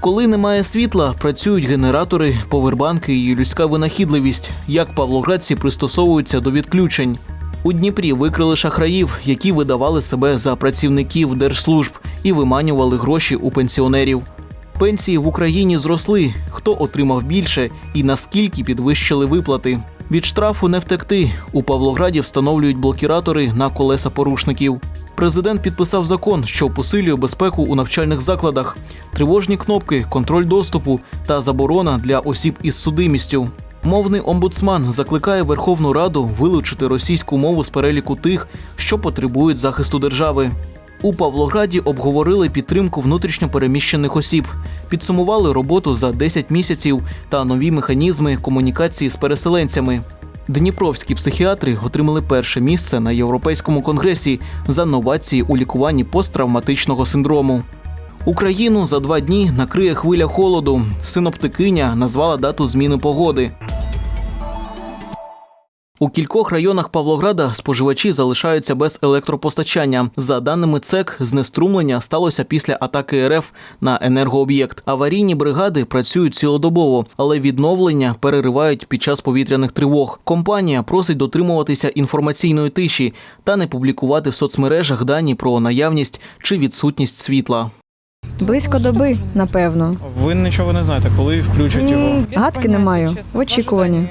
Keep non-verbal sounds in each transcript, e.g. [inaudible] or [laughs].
Коли немає світла, працюють генератори, повербанки і людська винахідливість. Як павлоградці пристосовуються до відключень. У Дніпрі викрили шахраїв, які видавали себе за працівників держслужб і виманювали гроші у пенсіонерів. Пенсії в Україні зросли. Хто отримав більше і наскільки підвищили виплати? Від штрафу не втекти. У Павлограді встановлюють блокіратори на колеса порушників. Президент підписав закон, що посилює безпеку у навчальних закладах, тривожні кнопки, контроль доступу та заборона для осіб із судимістю. Мовний омбудсман закликає Верховну Раду вилучити російську мову з переліку тих, що потребують захисту держави. У Павлограді обговорили підтримку внутрішньопереміщених осіб, підсумували роботу за 10 місяців та нові механізми комунікації з переселенцями. Дніпровські психіатри отримали перше місце на Європейському конгресі за новації у лікуванні посттравматичного синдрому. Україну за два дні накриє хвиля холоду. Синоптикиня назвала дату зміни погоди. У кількох районах Павлограда споживачі залишаються без електропостачання. За даними ЦЕК, знеструмлення сталося після атаки РФ на енергооб'єкт. Аварійні бригади працюють цілодобово, але відновлення переривають під час повітряних тривог. Компанія просить дотримуватися інформаційної тиші та не публікувати в соцмережах дані про наявність чи відсутність світла. Близько доби, напевно. Ви нічого не знаєте, коли включать його. Гадки не маю. В очікуванні.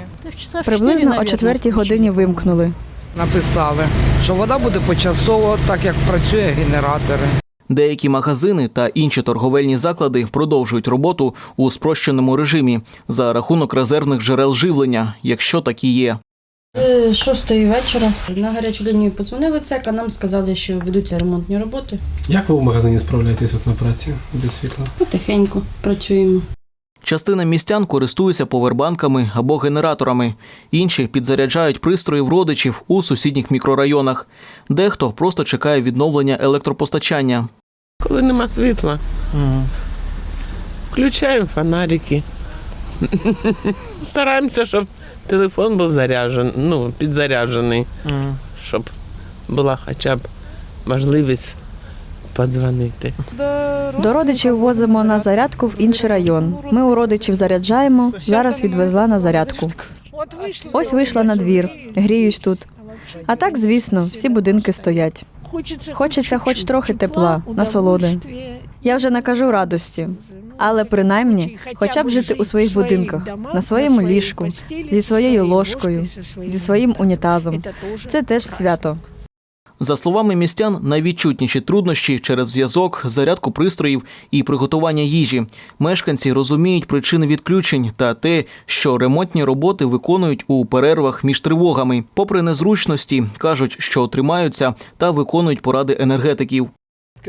Приблизно о четвертій годині вимкнули. написали, що вода буде почасово, так як працює генератори. Деякі магазини та інші торговельні заклади продовжують роботу у спрощеному режимі за рахунок резервних джерел живлення, якщо такі є. З шостої вечора на гарячу лінію подзвонили цек, а нам сказали, що ведуться ремонтні роботи. Як ви в магазині справляєтесь от на праці без світла? Потихеньку працюємо. Частина містян користуються повербанками або генераторами, інші підзаряджають пристрої в родичів у сусідніх мікрорайонах. Дехто просто чекає відновлення електропостачання. Коли нема світла, включаємо фонарики. [laughs] Стараємося, щоб телефон був заряджений, ну, підзаряджений, щоб була хоча б можливість подзвонити. До родичів возимо на зарядку в інший район. Ми у родичів заряджаємо. Зараз відвезла на зарядку. Ось вийшла на двір, гріюсь тут. А так, звісно, всі будинки стоять. Хочеться хоч трохи тепла, насолоди. Я вже не кажу радості, але принаймні, хоча б жити у своїх будинках, на своєму ліжку, зі своєю ложкою, зі своїм унітазом. Це теж свято. За словами містян, найвідчутніші труднощі через зв'язок, зарядку пристроїв і приготування їжі. Мешканці розуміють причини відключень та те, що ремонтні роботи виконують у перервах між тривогами. Попри незручності, кажуть, що тримаються та виконують поради енергетиків.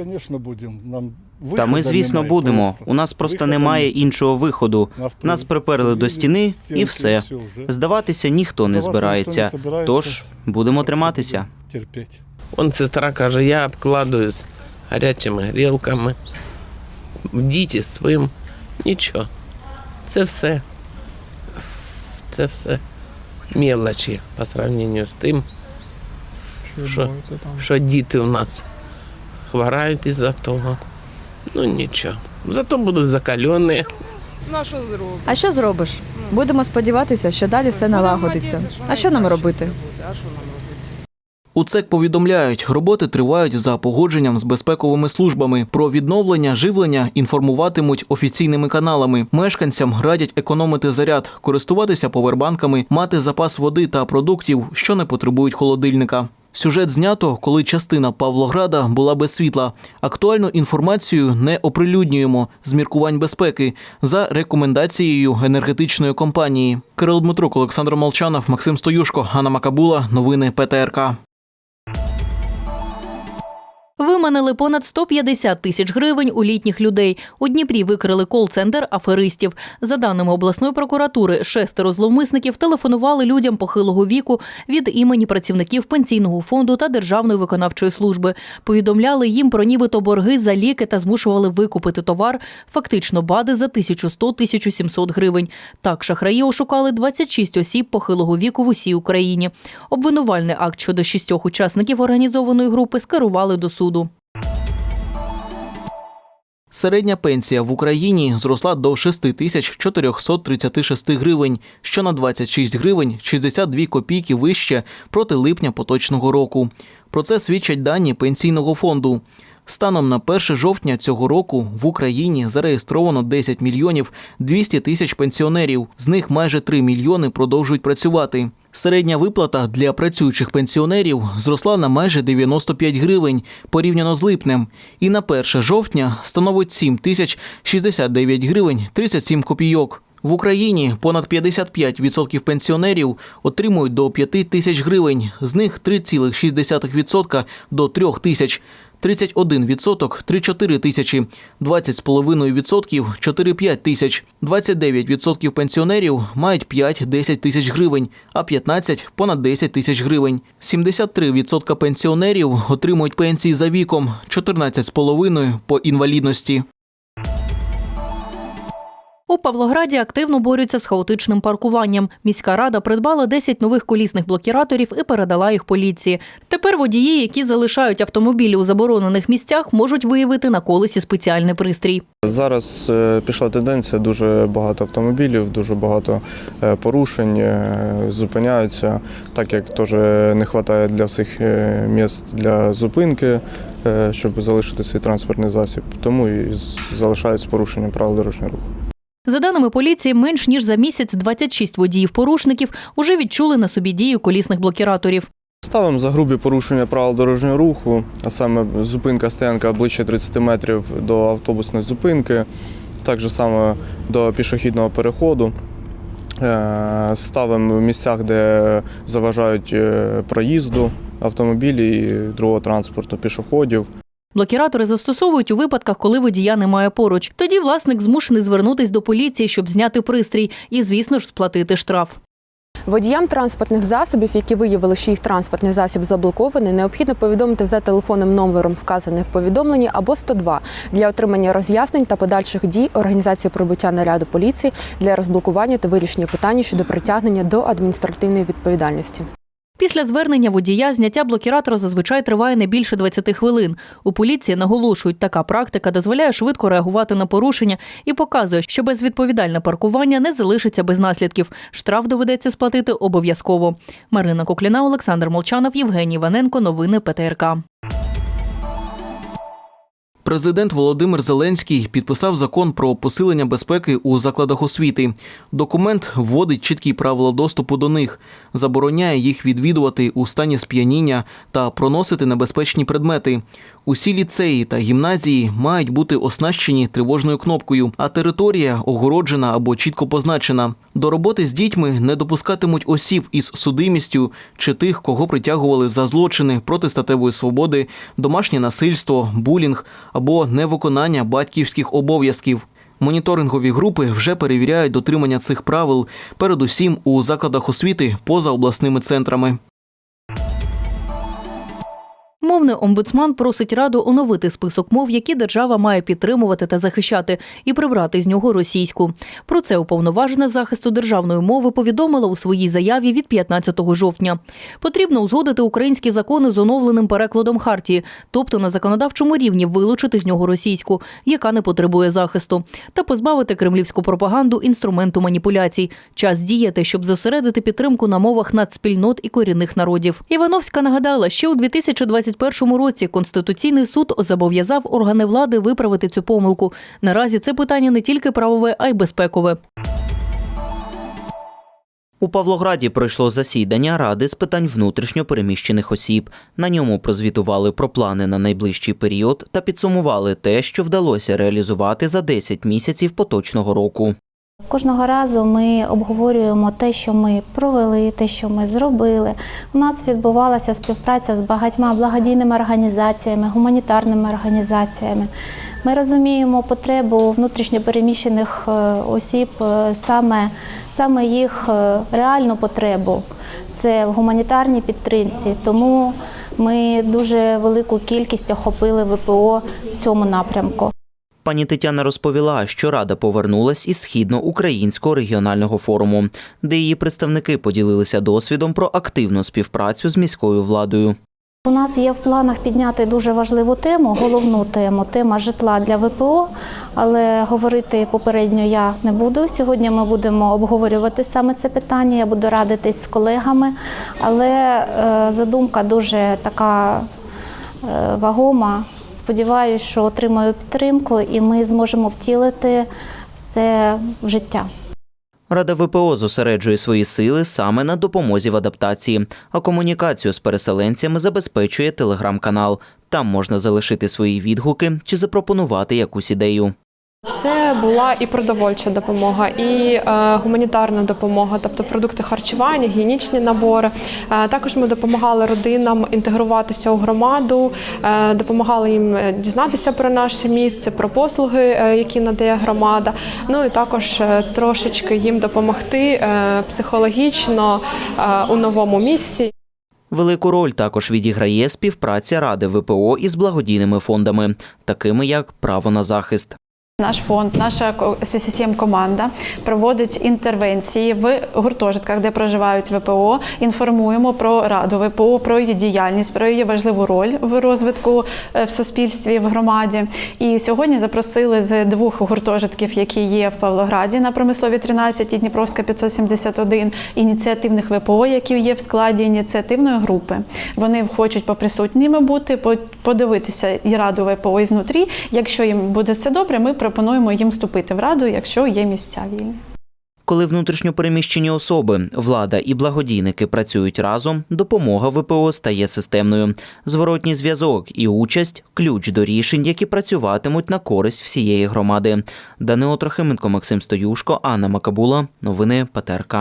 Звісно, будемо. Нам Та ми, звісно, будемо. У нас просто немає іншого виходу. Нас приперли до стіни і все. Здаватися ніхто не збирається. Тож будемо триматися. Он сестра каже, я обкладуюсь гарячими грілками, діти своїм. Нічого. Це все. Це все мелочі по сравненню з тим, що, що діти у нас хворають із-за того. Ну нічого. Зато будуть закалені. На що зробимо? А що зробиш? Будемо сподіватися, що далі все налагодиться. А що нам робити? А що нам робити? У ЦЕК повідомляють, роботи тривають за погодженням з безпековими службами. Про відновлення живлення інформуватимуть офіційними каналами. Мешканцям радять економити заряд, користуватися повербанками, мати запас води та продуктів, що не потребують холодильника. Сюжет знято, коли частина Павлограда була без світла. Актуальну інформацію не оприлюднюємо з міркувань безпеки за рекомендацією енергетичної компанії. Кирил Дмитрук, Олександр Молчанов, Максим Стоюшко, Анна Макабула. Новини ПТРК. Виманили понад 150 тисяч гривень у літніх людей. У Дніпрі викрили кол-центр аферистів. За даними обласної прокуратури, шестеро зловмисників телефонували людям похилого віку від імені працівників пенсійного фонду та державної виконавчої служби. Повідомляли їм про нібито борги за ліки та змушували викупити товар, фактично бади за 1100-1700 гривень. Так шахраї ошукали 26 осіб похилого віку в усій Україні. Обвинувальний акт щодо шістьох учасників організованої групи скерували до суду. Середня пенсія в Україні зросла до 6436 гривень, що на 26 гривень 62 копійки вище проти липня поточного року. Про це свідчать дані пенсійного фонду. Станом на 1 жовтня цього року в Україні зареєстровано 10 мільйонів 200 тисяч пенсіонерів. З них майже 3 мільйони продовжують працювати. Середня виплата для працюючих пенсіонерів зросла на майже 95 гривень порівняно з липнем, і на 1 жовтня становить 7 тисяч 69 гривень 37 копійок. В Україні понад 55% пенсіонерів отримують до 5 тисяч гривень, з них 3,6% до 3 тисяч, 31% – 3-4 тисячі, 20,5% – 4-5 тисяч, 29% пенсіонерів мають 5-10 тисяч гривень, а 15 – понад 10 тисяч гривень. 73% пенсіонерів отримують пенсії за віком, 14,5% по інвалідності. У Павлограді активно борються з хаотичним паркуванням. Міська рада придбала 10 нових колісних блокіраторів і передала їх поліції. Тепер водії, які залишають автомобілі у заборонених місцях, можуть виявити на колесі спеціальний пристрій. Зараз е, пішла тенденція, дуже багато автомобілів, дуже багато е, порушень, е, зупиняються, так як теж не вистачає для всіх місць для зупинки, щоб залишити свій транспортний засіб. Тому і залишаються порушення правил дорожнього руху. За даними поліції, менш ніж за місяць 26 водіїв-порушників уже відчули на собі дію колісних блокіраторів. Ставимо за грубі порушення правил дорожнього руху, а саме зупинка стоянка ближче 30 метрів до автобусної зупинки, так же саме до пішохідного переходу. Е, Ставимо в місцях, де заважають е, проїзду автомобілі і другого транспорту, пішоходів. Блокіратори застосовують у випадках, коли водія немає поруч. Тоді власник змушений звернутись до поліції, щоб зняти пристрій, і, звісно ж, сплатити штраф. Водіям транспортних засобів, які виявили, що їх транспортний засіб заблокований, необхідно повідомити за телефонним номером, вказаним в повідомленні, або 102 для отримання роз'яснень та подальших дій організації прибуття наряду поліції для розблокування та вирішення питання щодо притягнення до адміністративної відповідальності. Після звернення водія зняття блокіратора зазвичай триває не більше 20 хвилин. У поліції наголошують, така практика дозволяє швидко реагувати на порушення і показує, що безвідповідальне паркування не залишиться без наслідків. Штраф доведеться сплатити обов'язково. Марина Кокліна, Олександр Молчанов, Євгеній Іваненко. Новини ПТРК. Президент Володимир Зеленський підписав закон про посилення безпеки у закладах освіти. Документ вводить чіткі правила доступу до них, забороняє їх відвідувати у стані сп'яніння та проносити небезпечні предмети. Усі ліцеї та гімназії мають бути оснащені тривожною кнопкою, а територія огороджена або чітко позначена. До роботи з дітьми не допускатимуть осіб із судимістю чи тих, кого притягували за злочини проти статевої свободи, домашнє насильство, булінг або невиконання батьківських обов'язків. Моніторингові групи вже перевіряють дотримання цих правил, передусім у закладах освіти поза обласними центрами. Мовний омбудсман просить раду оновити список мов, які держава має підтримувати та захищати, і прибрати з нього російську. Про це уповноважена захисту державної мови повідомила у своїй заяві від 15 жовтня. Потрібно узгодити українські закони з оновленим перекладом хартії, тобто на законодавчому рівні вилучити з нього російську, яка не потребує захисту, та позбавити кремлівську пропаганду інструменту маніпуляцій. Час діяти, щоб зосередити підтримку на мовах нацспільнот і корінних народів. Івановська нагадала, що у 2021 році Конституційний суд зобов'язав органи влади виправити цю помилку. Наразі це питання не тільки правове, а й безпекове. У Павлограді пройшло засідання Ради з питань внутрішньо переміщених осіб. На ньому прозвітували про плани на найближчий період та підсумували те, що вдалося реалізувати за 10 місяців поточного року. Кожного разу ми обговорюємо те, що ми провели, те, що ми зробили. У нас відбувалася співпраця з багатьма благодійними організаціями, гуманітарними організаціями. Ми розуміємо потребу внутрішньопереміщених е, осіб, е, саме, саме їх е, реальну потребу. Це в гуманітарній підтримці. Тому ми дуже велику кількість охопили ВПО в цьому напрямку. Пані Тетяна розповіла, що рада повернулась із східноукраїнського регіонального форуму, де її представники поділилися досвідом про активну співпрацю з міською владою. У нас є в планах підняти дуже важливу тему, головну тему тема житла для ВПО. Але говорити попередньо я не буду. Сьогодні ми будемо обговорювати саме це питання. Я буду радитись з колегами. Але е, задумка дуже така е, вагома. Сподіваюсь, що отримаю підтримку, і ми зможемо втілити це в життя. Рада ВПО зосереджує свої сили саме на допомозі в адаптації, а комунікацію з переселенцями забезпечує телеграм-канал. Там можна залишити свої відгуки чи запропонувати якусь ідею. Це була і продовольча допомога, і е, гуманітарна допомога, тобто продукти харчування, гігієнічні набори. Е, також ми допомагали родинам інтегруватися у громаду, е, допомагали їм дізнатися про наше місце, про послуги, які надає громада. Ну і також трошечки їм допомогти психологічно у новому місці. Велику роль також відіграє співпраця Ради ВПО із благодійними фондами, такими як право на захист. Наш фонд, наша СССМ команда проводить інтервенції в гуртожитках, де проживають ВПО. Інформуємо про раду ВПО, про її діяльність, про її важливу роль в розвитку е, в суспільстві, в громаді. І сьогодні запросили з двох гуртожитків, які є в Павлограді на промислові 13 і Дніпровська 571, ініціативних ВПО, які є в складі ініціативної групи. Вони хочуть поприсутніми бути, по- подивитися і раду ВПО ізнутрі. Якщо їм буде все добре, ми пропонуємо їм вступити в раду, якщо є місця вільні. Коли внутрішньопереміщені особи, влада і благодійники працюють разом, допомога ВПО стає системною. Зворотній зв'язок і участь ключ до рішень, які працюватимуть на користь всієї громади. Данило Трохименко, Максим Стоюшко, Анна Макабула. Новини ПТРК.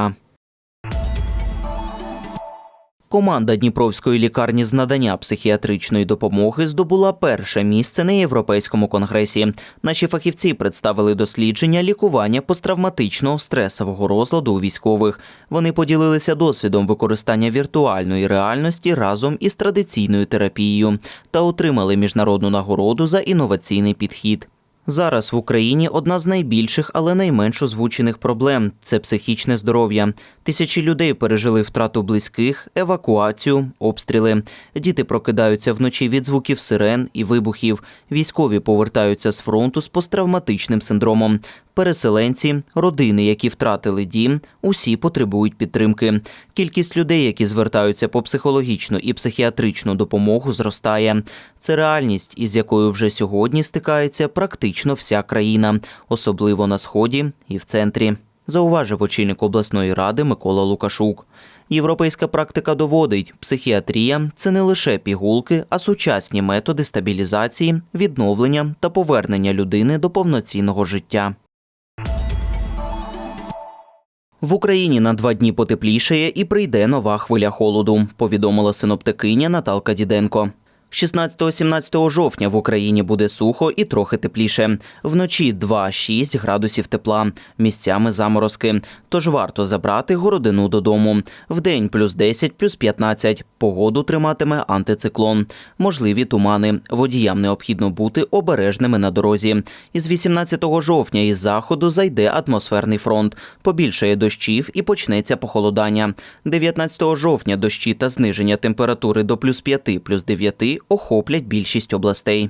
Команда Дніпровської лікарні з надання психіатричної допомоги здобула перше місце на європейському конгресі. Наші фахівці представили дослідження лікування посттравматичного стресового розладу у військових. Вони поділилися досвідом використання віртуальної реальності разом із традиційною терапією та отримали міжнародну нагороду за інноваційний підхід. Зараз в Україні одна з найбільших, але найменш озвучених проблем це психічне здоров'я. Тисячі людей пережили втрату близьких, евакуацію, обстріли. Діти прокидаються вночі від звуків сирен і вибухів. Військові повертаються з фронту з посттравматичним синдромом. Переселенці, родини, які втратили дім, усі потребують підтримки. Кількість людей, які звертаються по психологічну і психіатричну допомогу, зростає. Це реальність, із якою вже сьогодні стикається практично вся країна, особливо на сході і в центрі. Зауважив очільник обласної ради Микола Лукашук. Європейська практика доводить, психіатрія це не лише пігулки, а сучасні методи стабілізації, відновлення та повернення людини до повноцінного життя. В Україні на два дні потеплішає і прийде нова хвиля холоду, повідомила синоптикиня Наталка Діденко. 16-17 жовтня в Україні буде сухо і трохи тепліше. Вночі 2-6 градусів тепла, місцями заморозки. Тож варто забрати городину додому. Вдень плюс 10, плюс 15. Погоду триматиме антициклон. Можливі тумани. Водіям необхідно бути обережними на дорозі. Із 18 жовтня із заходу зайде атмосферний фронт. Побільшає дощів і почнеться похолодання. 19 жовтня дощі та зниження температури до плюс 5, плюс 9 охоплять більшість областей.